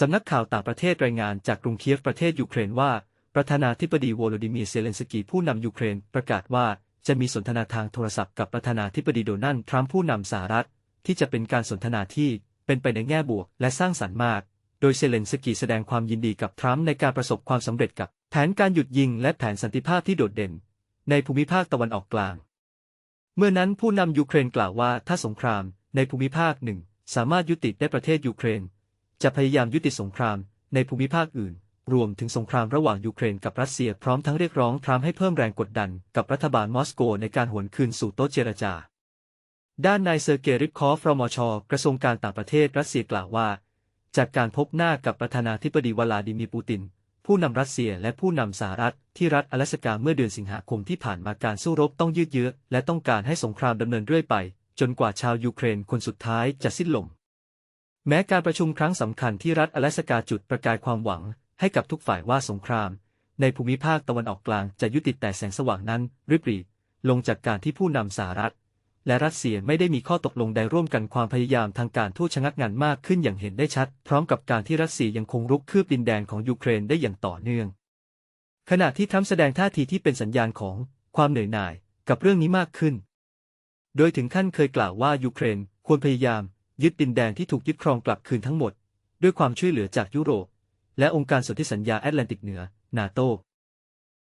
สำนักข่าวต่างประเทศรายงานจากกรุงเคียฟประเทศยูเครนว่า ประธานาธิบดีโวโลดิมีร์เซเลนสกีผู้นำยูเครนประกาศว่าจะมีสนทนาทางโทรศัพท์กับประธานาธิบดีโดนัลด์ทรัมป์ผู้นำสหรัฐ ที่จะเป็นการสนทนาที่เป็นไปในแง่บวกและสร้างสรรค์มาก โดยเซเลนสกีแสดงความยินดีกับทรัมป์ในการประสบความสำเร็จกับแผนการหยุดยิงและแผนสันติภาพที่โดดเด่น ในภูมิภาคตะวันออกกลาง เมื่อนั้นผู้นำยูเครนกล่าวว่าถ้าสงครามในภูมิภาคหนึ่งสามารถยุติได้ประเทศยูเครน จะพยายามยุติสงครามในภูมิภาคอื่น รวมถึงสงครามระหว่างยูเครนกับรัสเซียพร้อมทั้งเรียกร้องทรัมป์ให้เพิ่มแรงกดดันกับรัฐบาลมอสโกในการหวนคืนสู่โต๊ะเจรจา ด้านนายเซอร์เกย์ริปคอฟรมช กระทรวงการต่างประเทศรัสเซียกล่าวว่า จากการพบหน้ากับประธานาธิบดีวลาดิมีร์ปูติน ผู้นำรัสเซียและผู้นำสหรัฐที่รัฐอลาสกาเมื่อเดือนสิงหาคมที่ผ่านมาการสู้รบต้องยืดเยื้อและต้องการให้สงครามดำเนินเรื่อยไป จนกว่าชาวยูเครนคนสุดท้ายจะสิ้นลม แม้การประชุมครั้งสำคัญที่รัฐอลาสกาจุดประกายความหวัง ให้กับทุกฝ่ายว่าสงคราม ในภูมิภาคตะวันออกกลางจะยุติแต่แสงสว่างนั้นริบหรี่ลงจากการที่ผู้นำสหรัฐ และรัสเซียไม่ได้มีข้อตกลงใดร่วมกันความพยายามทางการทูตชะงักงันมากขึ้นอย่างเห็นได้ชัด พร้อมกับการที่รัสเซียยังคงรุกคืบดินแดนของยูเครนได้อย่างต่อเนื่อง ขณะที่ทรัมป์แสดงท่าทีที่เป็นสัญญาณของความเหนื่อยหน่ายกับเรื่องนี้มากขึ้น โดยถึงขั้นเคยกล่าวว่ายูเครนควรพยายาม ยึดดินแดนที่ถูกยึดครองกลับคืนทั้งหมด ด้วยความช่วยเหลือจากยุโรป และองค์การสนธิสัญญาแอตแลนติกเหนือ นาโต